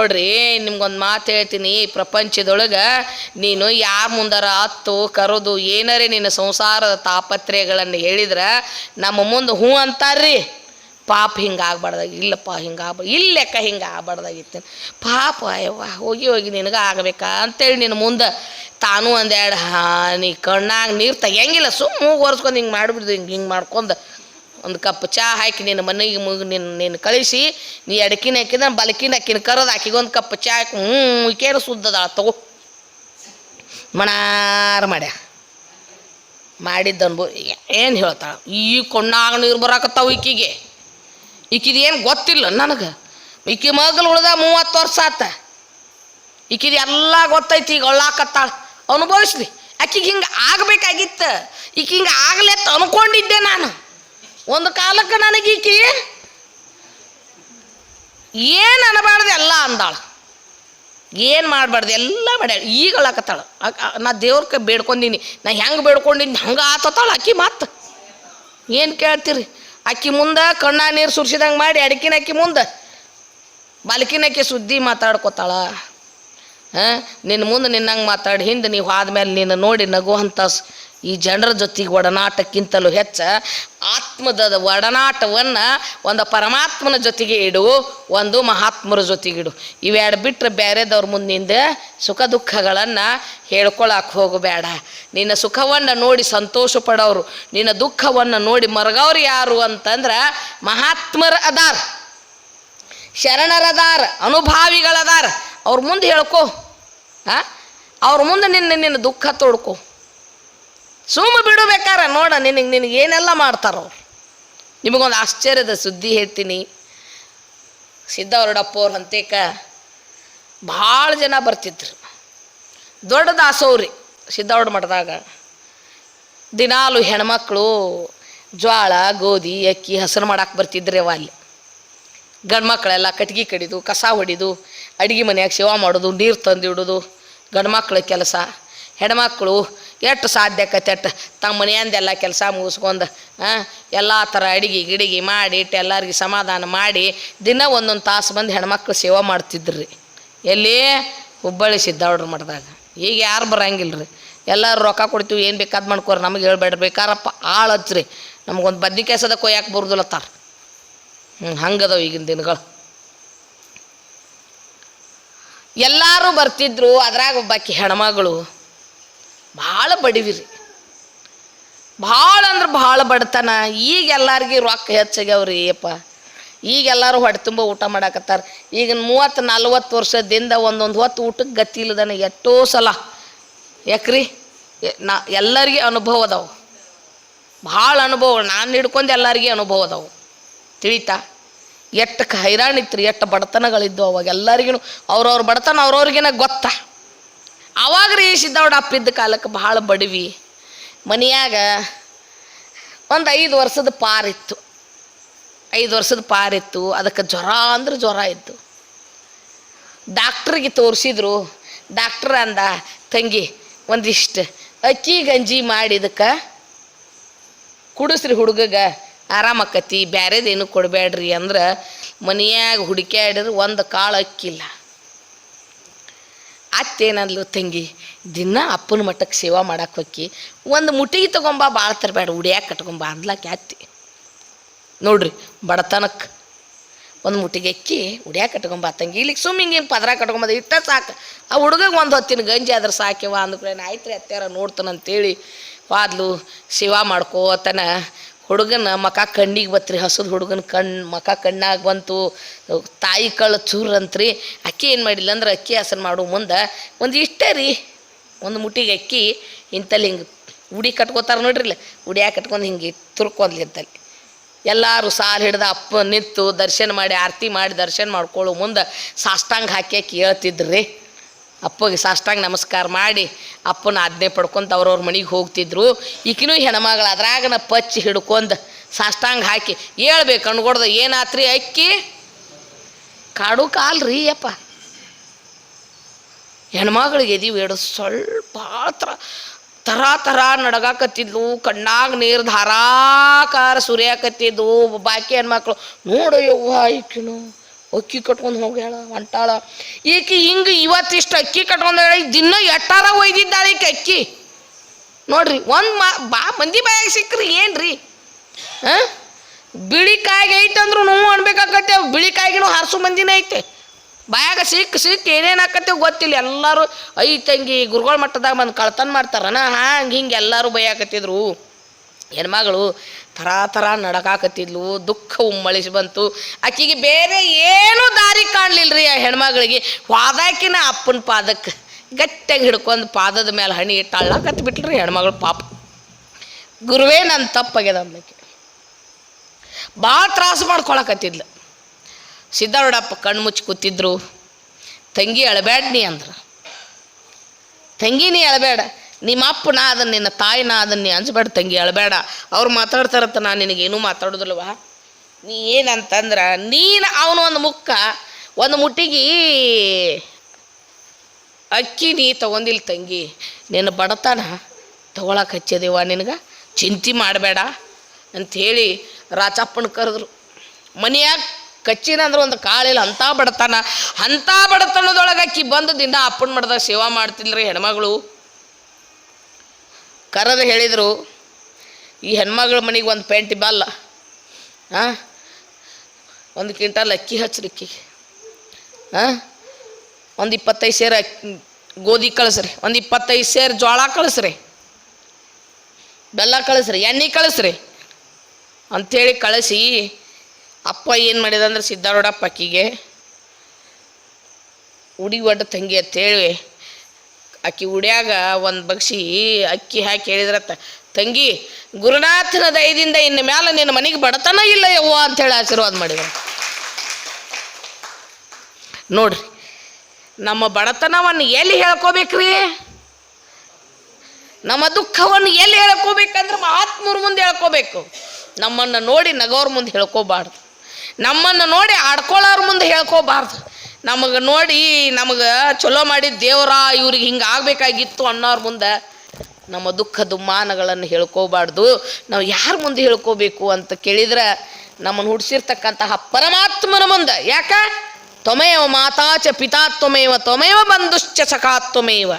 ನೋಡ್ರಿ, ನಿಮ್ಗೊಂದು ಮಾತು ಹೇಳ್ತೀನಿ, ಈ ಪ್ರಪಂಚದೊಳಗೆ ನೀನು ಯಾರ ಮುಂದಾರ ಹತ್ತು ಕರೆದು ಏನರೇ ನಿನ್ನ ಸಂಸಾರದ ತಾಪತ್ರಯಗಳನ್ನು ಹೇಳಿದ್ರೆ, ನಮ್ಮ ಮುಂದೆ ಹ್ಞೂ ಅಂತಾರ್ರಿ. ಪಾಪ ಹಿಂಗೆ ಆಗ್ಬಾರ್ದಾಗ ಇಲ್ಲಪ್ಪ ಹಿಂಗೆ ಆಗ್ಬಾರ್ದು ಇಲ್ಲೆಕ್ಕ ಹಿಂಗೆ ಪಾಪ ಅಯ್ಯವ್ವ ಹೋಗಿ ಹೋಗಿ ನಿನಗೆ ಆಗಬೇಕಾ ಅಂತೇಳಿ ನಿನ್ನ ಮುಂದೆ ತಾನು ಒಂದೆರಡು ಹಾ ನೀ ಕಣ್ಣಾಗ ನೀರು ತೆಗಿಯಂಗಿಲ್ಲ, ಸುಮ್ಮ ಮೂಗು ಒರೆಸ್ಕೊಂಡು ಹಿಂಗೆ ಮಾಡಿಬಿಡ್ದು, ಹಿಂಗೆ ಹಿಂಗೆ ಮಾಡ್ಕೊಂಡು ಒಂದು ಕಪ್ ಚಹಾ ಹಾಕಿ ನಿನ್ನ ಮನೆಗೆ ಮುಗಿ ನಿನ್ನ ನಿನ್ನ ಕಳಿಸಿ, ನೀ ಎಡಕಿನ ಹಾಕಿದ್ರೆ ಬಲಕಿನ ಹಾಕಿನ ಕರೋದು ಆಕಿಗೆ ಒಂದು ಕಪ್ ಚಾ ಹಾಕಿ ಹ್ಞೂ ಕೇರು ಸುದ್ದದ ತಗೋ. ಮಣಾರ ಮಾಡ್ಯ. ಮಾಡಿದ್ದ ಅನ್ಬೋ ಏನು ಹೇಳ್ತಾಳ? ಈ ಕೊಂಡಾಗ ನೀರು ಬರಾಕತ್ತಾವ ಈಕಿಗೆ. ಈಕಿದು ಏನು ಗೊತ್ತಿಲ್ಲ ನನಗೆ. ಈಕಿ ಮಗಲು ಉಳ್ದ ಮೂವತ್ತು ವರ್ಷ ಆತ. ಈಕಿದು ಎಲ್ಲ ಗೊತ್ತೈತಿ, ಈಗ ಒಳ್ಳಾಕತ್ತಾಳ ಅನುಭವಿಸ್ಲಿ. ಆಕಿಗೆ ಹಿಂಗೆ ಆಗ್ಬೇಕಾಗಿತ್ತು. ಈಕಿ ಹಿಂಗೆ ಆಗ್ಲೇತ್ ಅನ್ಕೊಂಡಿದ್ದೆ ನಾನು. ಒಂದು ಕಾಲಕ್ಕೆ ನನಗೆ ಈಕಿ ಏನು ಅನ್ನಬಾರ್ದು ಎಲ್ಲ ಅಂದಾಳ. ಏನು ಮಾಡಬಾರ್ದು ಎಲ್ಲ ಬಡ ಈಗ ನಾ ದೇವ್ರಕ್ಕೆ ಬೇಡ್ಕೊಂಡೀನಿ. ನಾ ಹೆಂಗೆ ಬೇಡ್ಕೊಂಡಿನಿ, ಹಂಗೆ ಆತತಾಳ ಅಕ್ಕಿ ಮತ್ತು. ಏನು ಕೇಳ್ತೀರಿ? ಅಕ್ಕಿ ಮುಂದೆ ಕಣ್ಣ ನೀರು ಸುರಿಸಿದಂಗೆ ಮಾಡಿ ಅಡಕಿನ ಅಕ್ಕಿ ಮುಂದೆ. ಬಾಲಕಿನಕ್ಕಿ ಸುದ್ದಿ ಮಾತಾಡ್ಕೊತಾಳ. ಹಾಂ? ನಿನ್ನ ಮುಂದೆ ನಿನ್ನಂಗೆ ಮಾತಾಡಿ, ಹಿಂದೆ ನೀವು ಆದ್ಮೇಲೆ ನಿನ್ನ ನೋಡಿ ನಗುವಂಥ ಈ ಜನರ ಜೊತೆಗೆ ಒಡನಾಟಕ್ಕಿಂತಲೂ ಹೆಚ್ಚ ಆತ್ಮದ ಒಡನಾಟವನ್ನು ಒಂದು ಪರಮಾತ್ಮನ ಜೊತೆಗೆ ಇಡು, ಒಂದು ಮಹಾತ್ಮರ ಜೊತೆಗಿಡು ಇವೆರಡು ಬಿಟ್ಟರೆ ಬೇರೆದವ್ರ ಮುಂದಿಂದ ಸುಖ ದುಃಖಗಳನ್ನು ಹೇಳ್ಕೊಳಕ್ಕೆ ಹೋಗಬೇಡ. ನಿನ್ನ ಸುಖವನ್ನು ನೋಡಿ ಸಂತೋಷ ಪಡೋರು, ನಿನ್ನ ದುಃಖವನ್ನು ನೋಡಿ ಮರಗವ್ರು ಯಾರು ಅಂತಂದ್ರೆ ಮಹಾತ್ಮರ ಅದಾರ. ಶರಣರದಾರ ಅನುಭಾವಿಗಳದಾರ. ಅವ್ರ ಮುಂದೆ ಹೇಳ್ಕೊ ಹಾಂ ಅವ್ರ ಮುಂದೆ ನಿನ್ನ ನಿನ್ನ ದುಃಖ ತೋಡ್ಕೊ. ಸುಮ್ಮ ಬಿಡಬೇಕಾರೆ ಬೇಕಾರ ನೋಡ ನಿನಗೆ ನಿನಗೆ ಏನೆಲ್ಲ ಮಾಡ್ತಾರೋ. ನಿಮಗೊಂದು ಆಶ್ಚರ್ಯದ ಸುದ್ದಿ ಹೇಳ್ತೀನಿ. ಸಿದ್ದವರಡಪ್ಪ ಅವ್ರ ಹಂತೇಕ ಭಾಳ ಜನ ಬರ್ತಿದ್ರು. ದೊಡ್ಡ ದಾಸೋರಿ ಸಿದ್ದವಡ ಮಠದಾಗ. ದಿನಾಲು ಹೆಣ್ಮಕ್ಳು ಜ್ವಾಳ, ಗೋಧಿ, ಅಕ್ಕಿ ಹಸರು ಮಾಡಕ್ಕೆ ಬರ್ತಿದ್ರೆ ಅಲ್ಲಿ. ಗಂಡು ಮಕ್ಕಳೆಲ್ಲ ಕಟ್ಗೆ ಕಡಿದು, ಕಸ ಹೊಡಿದು, ಅಡುಗೆ ಮನೆಯಾಗ ಸೇವಾ ಮಾಡೋದು, ನೀರು ತಂದಿಡೋದು ಗಂಡು ಮಕ್ಳ ಕೆಲಸ. ಹೆಣ್ಮಕ್ಳು, ಎಷ್ಟು ಆಕತೆ ಅಟ್ಟು ತಮ್ಮ ಮನೆಯಂದೆಲ್ಲ ಕೆಲಸ ಮುಗಿಸ್ಕೊಂಡು ಎಲ್ಲ ಥರ ಅಡಿಗೆ ಗಿಡಿಗೆ ಮಾಡಿ ಇಟ್ಟು ಎಲ್ಲರಿಗೆ ಸಮಾಧಾನ ಮಾಡಿ ದಿನ ಒಂದೊಂದು ತಾಸು ಬಂದು ಹೆಣ್ಮಕ್ಳು ಸೇವೆ ಮಾಡ್ತಿದ್ರು. ರೀ ಎಲ್ಲಿ? ಹುಬ್ಬಳ್ಳಿ ಸಿದ್ದಾವ್ರ ಮಠದಾಗ. ಈಗ ಯಾರು ಬರಂಗಿಲ್ಲ ರೀ ಎಲ್ಲರೂ ರೊಕ್ಕ ಕೊಡ್ತೀವಿ, ಏನು ಬೇಕಾದ್ ಮಾಡ್ಕೋರಿ, ನಮಗೆ ಹೇಳ್ಬೇಡ್ರಿ. ಬೇಕಾರಪ್ಪ ಆಳು ಹಚ್ಚ್ರಿ ನಮಗೊಂದು ಬದ್ನಿಕಾಯಿ ಸದ ಕೊಯ್ಯಾಕೆ ಬರುದಿಲ್ಲತ್ತಾರ ಹ್ಞೂ ಹಂಗದವ ಈಗಿನ ದಿನಗಳು. ಎಲ್ಲರೂ ಬರ್ತಿದ್ರು, ಅದ್ರಾಗ ಒಬ್ಬಾಕಿ ಹೆಣ್ಮಗಳು. ಭಾಳ ಬಡಿವಿರಿ. ಭಾಳ ಅಂದ್ರೆ ಭಾಳ ಬಡತನ. ಈಗ ಎಲ್ಲರಿಗೆ ರೊಕ್ಕ ಹೆಚ್ಚಾಗ್ಯಾವ್ರಿ, ಅಪ್ಪ. ಈಗ ಎಲ್ಲರೂ ಹೊಟ್ಟೆ ತುಂಬ ಊಟ ಮಾಡಾಕತ್ತಾರ. ಈಗ ಮೂವತ್ತು, ನಲ್ವತ್ತು ವರ್ಷದಿಂದ ಒಂದೊಂದು ಹೊತ್ತು ಊಟಕ್ಕೆ ಗತಿ ಇಲ್ಲದನ ಎಷ್ಟೋ ಸಲ. ಯಾಕ್ರಿ? ನಾ, ಎಲ್ಲರಿಗೆ ಅನುಭವ ಅದಾವು. ಭಾಳ ಅನುಭವ. ನಾನು ಹಿಡ್ಕೊಂಡು ಎಲ್ಲರಿಗೆ ಅನುಭವ ಅದಾವು. ತಿಳಿತಾ? ಎಷ್ಟು ಹೈರಾಣಿತ್ರಿ ಎಷ್ಟು ಬಡತನಗಳಿದ್ದು ಅವಾಗ. ಎಲ್ಲರಿಗೂ ಅವ್ರವ್ರ ಬಡತನ ಅವ್ರವ್ರಿಗೇನ ಗೊತ್ತ? ಅವಾಗ ರೀ ಸಿದ್ದವಡ ಅಪ್ಪಿದ್ದ ಕಾಲಕ್ಕೆ ಭಾಳ ಬಡವಿ. ಮನೆಯಾಗ ಒಂದು ಐದು ವರ್ಷದ ಪಾರಿತ್ತು ಐದು ವರ್ಷದ ಪಾರಿತ್ತು ಅದಕ್ಕೆ ಜ್ವರ ಅಂದ್ರೆ ಜ್ವರ ಇತ್ತು. ಡಾಕ್ಟ್ರಿಗೆ ತೋರಿಸಿದ್ರು. ಡಾಕ್ಟ್ರ್ ಅಂದ, ತಂಗಿ, ಒಂದಿಷ್ಟು ಅಕ್ಕಿ ಗಂಜಿ ಮಾಡಿದಕ್ಕೆ ಕುಡಿಸ್ರಿ ಹುಡುಗಗ ಆರಾಮಕ್ಕತಿ ಬ್ಯಾರೇದೇನು ಕೊಡಬೇಡ್ರಿ ಅಂದ್ರೆ ಮನೆಯಾಗ ಹುಡುಕ್ಯಾಡಿದ್ರೆ ಒಂದು ಕಾಳು ಅಕ್ಕಿಲ್ಲ. ಅತ್ತೇನಂದ್ಲು ತಂಗಿ? ದಿನ ಅಪ್ಪನ ಮಟ್ಟಕ್ಕೆ ಸೇವಾ ಮಾಡಕ್ಕೆ ಹೋಕ್ಕಿ, ಒಂದು ಮುಟ್ಟಿಗೆ ತಗೊಂಬ ಭಾಳ ತರಬೇಡ ಉಡಿಯಾಕೆ ಕಟ್ಕೊಂಬ ಅಂದ್ಲಾಕೆ ಅತ್ತಿ ನೋಡ್ರಿ ಬಡತನಕ್ಕೆ ಒಂದು ಮುಟ್ಟಿಗೆ ಅಕ್ಕಿ ಉಡ್ಯಾಕೆ ಕಟ್ಕೊಂಬ ತಂಗಿ. ಇಲ್ಲಿಗೆ ಸುಮ್ಮ ಹಿಂಗೆ ಪದ್ರ ಕಟ್ಕೊಂಬೋದು ಇಟ್ಟ ಸಾಕು. ಆ ಹುಡುಗಗೆ ಒಂದು ಹೊತ್ತಿನ ಗಂಜಿ ಆದ್ರೆ ಸಾಕ್ಯವ ಅಂದ್ಕೊಳ್ಳೇನು ಆಯ್ತು ರೀ ಅತ್ತಾರ ನೋಡ್ತಾನಂತೇಳಿ ವಾದ್ಲು ಸೇವಾ ಮಾಡ್ಕೋತನ ಹುಡುಗನ ಮಕ ಕಣ್ಣಿಗೆ ಬತ್ರಿ, ಹಸದ ಹುಡುಗನ ಕಣ್ಣು ಮಕ ಕಣ್ಣಾಗ ಬಂತು, ತಾಯಿ ಕಳ್ಳ ಚೂರ್ ಅಂತ್ರಿ. ಅಕ್ಕಿ ಏನು ಮಾಡಿಲ್ಲ ಅಂದ್ರೆ ಅಕ್ಕಿ ಹಸನ್ ಮಾಡೋ ಮುಂದೆ, ಒಂದು ಇಷ್ಟೇ ರೀ. ಒಂದು ಮುಟ್ಟಿಗೆ ಅಕ್ಕಿ ಇಂಥಲ್ಲಿ ಹಿಂಗೆ ಉಡಿ ಕಟ್ಕೋತಾರ ನೋಡ್ರಿಲ್ಲ ಯಾಕೆ ಕಟ್ಕೊಂಡು ಹಿಂಗೆ ತುರ್ಕೊಂದ್ಲಿ ಅಂತಲ್ಲಿ. ಎಲ್ಲರೂ ಸಾಲು ಹಿಡ್ದು ಅಪ್ಪ ನಿಂತು ದರ್ಶನ ಮಾಡಿ, ಆರತಿ ಮಾಡಿ, ದರ್ಶನ ಮಾಡ್ಕೊಳ್ಳೋ ಮುಂದೆ ಸಾಷ್ಟಾಂಗ ಹಾಕಿ ಹೇಳ್ತಿದ್ರಿ. ಅಪ್ಪಗೆ ಸಾಷ್ಟಾಂಗ ನಮಸ್ಕಾರ ಮಾಡಿ ಅಪ್ಪನ ಆಜ್ಞೆ ಪಡ್ಕೊಂತ ಅವ್ರವ್ರ ಮನೆಗೆ ಹೋಗ್ತಿದ್ರು. ಈಕಿನೂ ಹೆಣ್ಮಗಳು ಅದ್ರಾಗನ ಪಚ್ಚಿ ಹಿಡ್ಕೊಂಡು ಸಾಷ್ಟಾಂಗ ಹಾಕಿ ಹೇಳ್ಬೇಕು ಅಣ್ಗೊಡ್ದು ಏನಾತ್ರಿ ಅಕ್ಕಿ? ಕಾಡು ಕಾಲ್ರಿ ಅಪ್ಪ. ಹೆಣ್ಮಗಳಿಗೆ ಎದಿ ಬೇಡ ಸ್ವಲ್ಪ ತರ ತರ ಥರ ನಡಗಾಕತ್ತಿದ್ಲು, ಕಣ್ಣಾಗ ನೀರು ಧಾರಾಕಾರ ಸುರಿಯಾಕತ್ತಿದ್ವು, ಬಾಕಿ ಹೆಣ್ಮಕ್ಳು. ನೋಡು ಯವ್ವ ಈಕಿನು. ಅಕ್ಕಿ ಕಟ್ಕೊಂಡು ಹೋಗ್ಯಾಳ, ಹೊಂಟಾಳ. ಈಕಿ ಹಿಂಗೆ ಇವತ್ತಿಷ್ಟು ಅಕ್ಕಿ ಕಟ್ಕೊಂಡು ದಿನ ಎಟ್ಟಾರ ಒಯ್ದಿದ್ದಾಳೆ ಈಕೆ ಅಕ್ಕಿ. ನೋಡ್ರಿ, ಒಂದು ಮಾ, ಬಾ, ಮಂದಿ ಬಾಯಾಗ ಸಿಕ್ಕ್ರಿ, ಏನ್ರಿ? ಹಾಂ? ಬಿಳಿ ಕಾಯಿಗೆ ಐತೆ ಅಂದ್ರೂ ನೋವು ಅನ್ಬೇಕಾಗತ್ತೆ ಬಿಳಿ ಕಾಯಿಗೂ ಹರಸು ಮಂದಿನೇ ಐತೆ. ಬಾಯಾಗ ಸಿಕ್ಕ ಸಿಕ್ಕ ಏನೇನು ಆಕತ್ತೆ ಗೊತ್ತಿಲ್ಲ, ಎಲ್ಲರೂ, ಐ ತಂಗಿ, ಗುರುಗಳ ಮಟ್ಟದಾಗ ಬಂದು ಕಳ್ತನ ಮಾಡ್ತಾರನ ಹಂಗೆ ಹಿಂಗೆ ಎಲ್ಲರೂ ಬೈಯಾಕತ್ತಿದ್ರು. ಹೆಣ್ಮಗಳು ಥರ ಥರ ನಡಕಾಕತ್ತಿದ್ಲು, ದುಃಖ ಉಮ್ಮಳಿಸಿ ಬಂತು. ಆಕಿಗೆ ಬೇರೆ ಏನೂ ದಾರಿ ಕಾಣಲಿಲ್ರಿ ಆ ಹೆಣ್ಮಗಳಿಗೆ. ವಾದಾಕಿನ ಅಪ್ಪನ ಪಾದಕ್ಕೆ ಗಟ್ಟಿಯಾಗಿ ಹಿಡ್ಕೊಂಡು ಪಾದದ ಮೇಲೆ ಹಣಿ ಇಟ್ಟು ಅಳ್ಳಾಕತ್ತಿ ರೀ ಹೆಣ್ಮಗಳು ಪಾಪ. ಗುರುವೇ ನನ್ನ ತಪ್ಪಾಗ್ಯದ ಅಂದಕ್ಕೆ ಭಾಳ ತ್ರಾಸು ಮಾಡ್ಕೊಳಕತ್ತಿದ್ಲು. ಸಿದ್ಧಾರೂಢಪ್ಪ ಕಣ್ಣು ಮುಚ್ಚಿ ಕೂತಿದ್ರು. ತಂಗಿ ಅಳಬೇಡ ನೀ ಅಂದ್ರೆ. ತಂಗಿ ನೀ ಅಳಬೇಡ ನಿಮ್ಮ ಅಪ್ಪನ ಅದನ್ನ ನಿನ್ನ ತಾಯಿನ ಅದನ್ನ ನೀ ಅಂಜಬೇಡ ತಂಗಿ ಅಳಬೇಡ ಅವ್ರು ಮಾತಾಡ್ತಾರಂತ ನಾನು ನಿನಗೇನು ಮಾತಾಡೋದಿಲ್ವಾ ನೀ ಏನಂತಂದ್ರೆ, ನೀನು ಅವನು ಒಂದು ಮುಕ್ಕ, ಒಂದು ಮುಟ್ಟಿಗೆ ಅಕ್ಕಿ ನೀ ತಗೊಂದಿಲ್ಲ ತಂಗಿ, ನಿನ್ನ ಬಡತನ ತಗೊಳಕ್ಕೆ ಹಚ್ಚಿದೇವ ನಿನಗೆ. ಚಿಂತೆ ಮಾಡಬೇಡ ಅಂಥೇಳಿ ರಾಚಪ್ಪನ ಕರೆದ್ರು. ಮನೆಯಾಗ ಕಚ್ಚಿನ ಅಂದ್ರೆ ಒಂದು ಕಾಳಿಲ್ಲ ಅಂಥ ಬಡತನ. ಅಂಥ ಬಡತನದೊಳಗೆ ಅಕ್ಕಿ ಬಂದು ದಿನ ಅಪ್ಪನ ಮಾಡ್ದಾಗ ಸೇವಾ ಮಾಡ್ತಿಲ್ರಿ ಹೆಣ್ಮಗಳು. ಕರೆದು ಹೇಳಿದರು, ಈ ಹೆಣ್ಮಗಳ ಮನೆಗೆ ಒಂದು ಪೆಂಟಿ ಬಲ್ಲ. ಹಾಂ ಒಂದು ಕ್ವಿಂಟಲ್ ಅಕ್ಕಿ ಹಚ್ರಿಕ್ಕಿ ಹಾಂ ಒಂದು ಇಪ್ಪತ್ತೈದು ಸೇರು ಅಕ್ಕಿ ಗೋಧಿ ಕಳಿಸ್ರಿ. ಒಂದು ಇಪ್ಪತ್ತೈದು ಸೇರು ಜೋಳ ಕಳಿಸ್ರಿ. ಬೆಲ್ಲ ಕಳಿಸ್ರಿ, ಎಣ್ಣೆ ಕಳಿಸ್ರಿ. ಅಂಥೇಳಿ ಕಳಿಸಿ, ಅಪ್ಪ ಏನು ಮಾಡಿದಂದ್ರೆ ಸಿದ್ಧಾರೂಢಪ್ಪ ಅಕ್ಕಿಗೆ, ಉಡಿ ಒಡ್ಡ ತಂಗಿ ಅಂತೇಳಿ ಅಕ್ಕಿ ಉಡ್ಯಾಗ ಒಂದು ಬಗ್ಸಿ ಅಕ್ಕಿ ಹಾಕಿ ಹೇಳಿದ್ರತ್ತ, ತಂಗಿ, ಗುರುನಾಥನ ದಯದಿಂದ ಇನ್ನು ಮೇಲೆ ನಿನ್ನ ಮನೆಗೆ ಬಡತನ ಇಲ್ಲ ಯವ್ವ ಅಂಥೇಳಿ ಆಶೀರ್ವಾದ ಮಾಡಿದ್ರು. ನೋಡ್ರಿ, ನಮ್ಮ ಬಡತನವನ್ನು ಎಲ್ಲಿ ಹೇಳ್ಕೋಬೇಕ್ರಿ? ನಮ್ಮ ದುಃಖವನ್ನು ಎಲ್ಲಿ ಹೇಳ್ಕೋಬೇಕಂದ್ರೆ ಮಹಾತ್ಮರ ಮುಂದೆ ಹೇಳ್ಕೋಬೇಕು. ನಮ್ಮನ್ನು ನೋಡಿ ನಗೋರ ಮುಂದೆ ಹೇಳ್ಕೋಬಾರ್ದು. ನಮ್ಮನ್ನು ನೋಡಿ ಆಡ್ಕೊಳ್ಳೋರ ಮುಂದೆ ಹೇಳ್ಕೋಬಾರ್ದು. ನಮಗೆ ನೋಡಿ ನಮಗೆ ಚಲೋ ಮಾಡಿದ ದೇವರ ಇವ್ರಿಗೆ ಹಿಂಗೆ ಆಗಬೇಕಾಗಿತ್ತು ಅನ್ನೋರ ಮುಂದೆ ನಮ್ಮ ದುಃಖ ದುಮ್ಮಾನಗಳನ್ನು ಹೇಳ್ಕೋಬಾರ್ದು. ನಾವು ಯಾರ ಮುಂದೆ ಹೇಳ್ಕೋಬೇಕು ಅಂತ ಕೇಳಿದ್ರೆ ನಮ್ಮನ್ನು ಹುಡ್ಸಿರ್ತಕ್ಕಂತಹ ಪರಮಾತ್ಮನ ಮುಂದೆ. ಯಾಕ? ತ್ವಮೇವ ಮಾತಾಚ ಪಿತಾ ತ್ವಮೇವ ಬಂಧುಶ್ಚ ಸಖಾ ತ್ವಮೇವ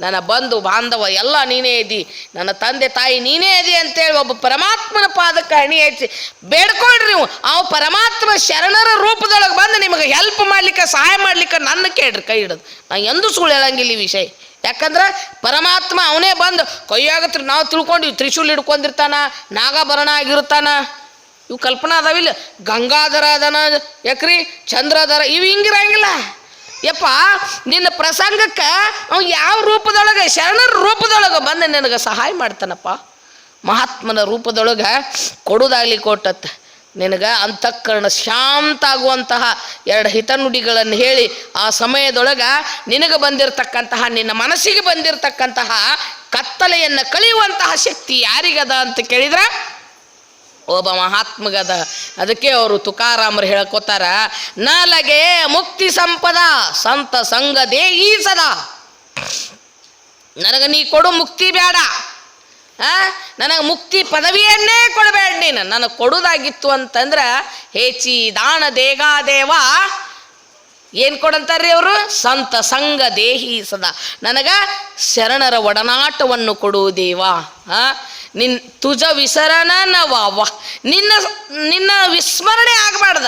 ನನ್ನ ಬಂಧು, ಬಾಂಧವ, ಎಲ್ಲ ನೀನೇ ಇದ್ದಿ. ನನ್ನ ತಂದೆ, ತಾಯಿ ನೀನೇ ಇದೆ ಅಂತೇಳಿ ಒಬ್ಬ ಪರಮಾತ್ಮನ ಪಾದಕ್ಕೆ ಹಣಿ ಹಚ್ಚಿ, ಬೇಡ್ಕೊಳ್ರಿ ನೀವು. ಅವ ಪರಮಾತ್ಮ ಶರಣರ ರೂಪದೊಳಗೆ ಬಂದು ನಿಮಗೆ ಹೆಲ್ಪ್ ಮಾಡ್ಲಿಕ್ಕೆ, ಸಹಾಯ ಮಾಡ್ಲಿಕ್ಕೆ ನನ್ನ ಕೇಳ್ರಿ, ಕೈ ಹಿಡಿದು. ನಾ ಎಂದೂ ಸುಳ್ಳು ಹೇಳಂಗಿಲ್ಲ ಈ ವಿಷಯ. ಯಾಕಂದ್ರೆ ಪರಮಾತ್ಮ ಅವನೇ ಬಂದು ಕೈಯಾಗತ್ರ ನಾವು ತಿಳ್ಕೊಂಡಿವಿ ತ್ರಿಶೂಲ್ ಹಿಡ್ಕೊಂಡಿರ್ತಾನ, ನಾಗಾಭರಣ ಆಗಿರ್ತಾನ. ಇವು ಕಲ್ಪನಾ ಅದಾವಿಲ್ಲ. ಗಂಗಾಧರ ಅದನ, ಯಾಕ್ರಿ? ಚಂದ್ರಧರ, ಇವು ಹಿಂಗಿರಂಗಿಲ್ಲ. ಯಪ್ಪ, ನಿನ್ನ ಪ್ರಸಂಗಕ್ಕೆ ಅವ ಯಾವ ರೂಪದೊಳಗೆ, ಶರಣರ ರೂಪದೊಳಗೆ ಬಂದು ನಿನಗೆ ಸಹಾಯ ಮಾಡ್ತಾನಪ್ಪ. ಮಹಾತ್ಮನ ರೂಪದೊಳಗೆ ಕೊಡುದಾಗ್ಲಿ ಕೊಟ್ಟತ್ತ ನಿನಗೆ ಅಂತಃಕರಣ ಶಾಂತ ಆಗುವಂತಹ ಎರಡು ಹಿತನುಡಿಗಳನ್ನು ಹೇಳಿ ಆ ಸಮಯದೊಳಗೆ ನಿನಗೆ ಬಂದಿರತಕ್ಕಂತಹ, ನಿನ್ನ ಮನಸ್ಸಿಗೆ ಬಂದಿರತಕ್ಕಂತಹ ಕತ್ತಲೆಯನ್ನು ಕಳೆಯುವಂತಹ ಶಕ್ತಿ ಯಾರಿಗದ ಅಂತ ಕೇಳಿದ್ರೆ? ಒಬ್ಬ ಮಹಾತ್ಮಗದ. ಅದಕ್ಕೆ ಅವರು ತುಕಾರಾಮರು ಹೇಳ್ಕೋತಾರ, ನಲಗೆ ಮುಕ್ತಿ ಸಂಪದ, ಸಂತ ಸಂಘ ದೇಹಿ ಸದಾ. ನನಗೆ ನೀ ಕೊಡು ಮುಕ್ತಿ ಬೇಡ ಆ, ನನಗೆ ಮುಕ್ತಿ ಪದವಿಯನ್ನೇ ಕೊಡಬೇಡ ನೀನು. ನನಗೆ ಕೊಡುದಾಗಿತ್ತು ಅಂತಂದ್ರೆ ಹೇಚಿ ದಾನ ದೇಗಾದೇವ, ಏನು ಕೊಡಂತಾರ್ರಿ ಅವರು? ಸಂತ ಸಂಘ ದೇಹಿ ಸದಾ. ನನಗ ಶರಣರ ಒಡನಾಟವನ್ನು ಕೊಡು ದೇವ. ಆ ನಿನ್ ತುಜ ವಿಸರಣ ನವ ನಿನ್ನ ನಿನ್ನ ವಿಸ್ಮರಣೆ ಆಗಬಾರ್ದ.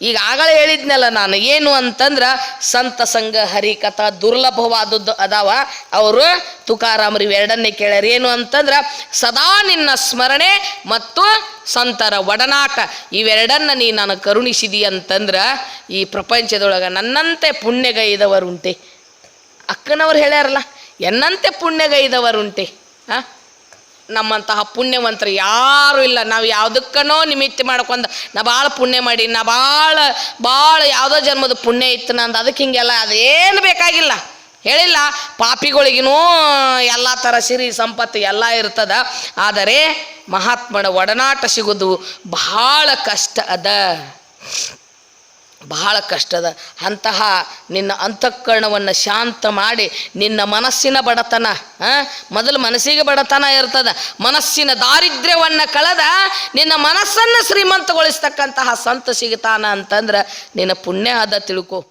ಈಗ ಆಗಲೇ ಹೇಳಿದ್ನಲ್ಲ ನಾನು, ಏನು ಅಂತಂದ್ರೆ ಸಂತ ಸಂಘ ಹರಿಕಥಾ ದುರ್ಲಭವಾದದ್ದು ಅದಾವ. ಅವರು ತುಕಾರಾಮ್ರಿ ಎರಡನ್ನೇ ಕೇಳ್ಯಾರ. ಏನು ಅಂತಂದ್ರೆ ಸದಾ ನಿನ್ನ ಸ್ಮರಣೆ ಮತ್ತು ಸಂತರ ಒಡನಾಟ, ಇವೆರಡನ್ನ ನೀ ನಾನು ಕರುಣಿಸಿದಿ ಅಂತಂದ್ರೆ ಈ ಪ್ರಪಂಚದೊಳಗೆ ನನ್ನಂತೆ ಪುಣ್ಯಗೈದವರುಂಟೆ. ಅಕ್ಕನವ್ರು ಹೇಳ್ಯಾರಲ್ಲ, ಎನ್ನಂತೆ ಪುಣ್ಯಗೈದವರುಂಟೆ. ಹಾಂ ನಮ್ಮಂತಹ ಪುಣ್ಯವಂತರು ಯಾರು ಇಲ್ಲ. ನಾವು ಯಾವುದಕ್ಕನೋ ನಿಮಿತ್ತ ಮಾಡ್ಕೊಂಡು ನಾ ಭಾಳ ಪುಣ್ಯ ಮಾಡಿ, ನಾ ಭಾಳ ಭಾಳ ಯಾವುದೋ ಜನ್ಮದ ಪುಣ್ಯ ಇತ್ತು ನಂದು. ಅದಕ್ಕೆ ಹಿಂಗೆಲ್ಲ ಅದೇನು ಬೇಕಾಗಿಲ್ಲ. ಹೇಳಿಲ್ಲ, ಪಾಪಿಗಳಿಗಿನೂ ಎಲ್ಲ ಥರ ಸಿರಿ ಸಂಪತ್ತು ಎಲ್ಲ ಇರ್ತದ. ಆದರೆ ಮಹಾತ್ಮನ ಒಡನಾಟ ಸಿಗೋದು ಬಹಳ ಕಷ್ಟ ಅದ. ಬಹಳ ಕಷ್ಟದ. ಅಂತಹ ನಿನ್ನ ಅಂತಃಕರಣವನ್ನು ಶಾಂತ ಮಾಡಿ ನಿನ್ನ ಮನಸ್ಸಿನ ಬಡತನ ಮೊದಲು ಮನಸ್ಸಿಗೆ ಬಡತನ ಇರ್ತದ. ಮನಸ್ಸಿನ ದಾರಿದ್ರ್ಯವನ್ನು ಕಳೆದ ನಿನ್ನ ಮನಸ್ಸನ್ನು ಶ್ರೀಮಂತಗೊಳಿಸ್ತಕ್ಕಂತಹ ಸಂತ ಸಿಗತಾನ ಅಂತಂದ್ರೆ ನಿನ್ನ ಪುಣ್ಯ ಅದ ತಿಳ್ಕೊ.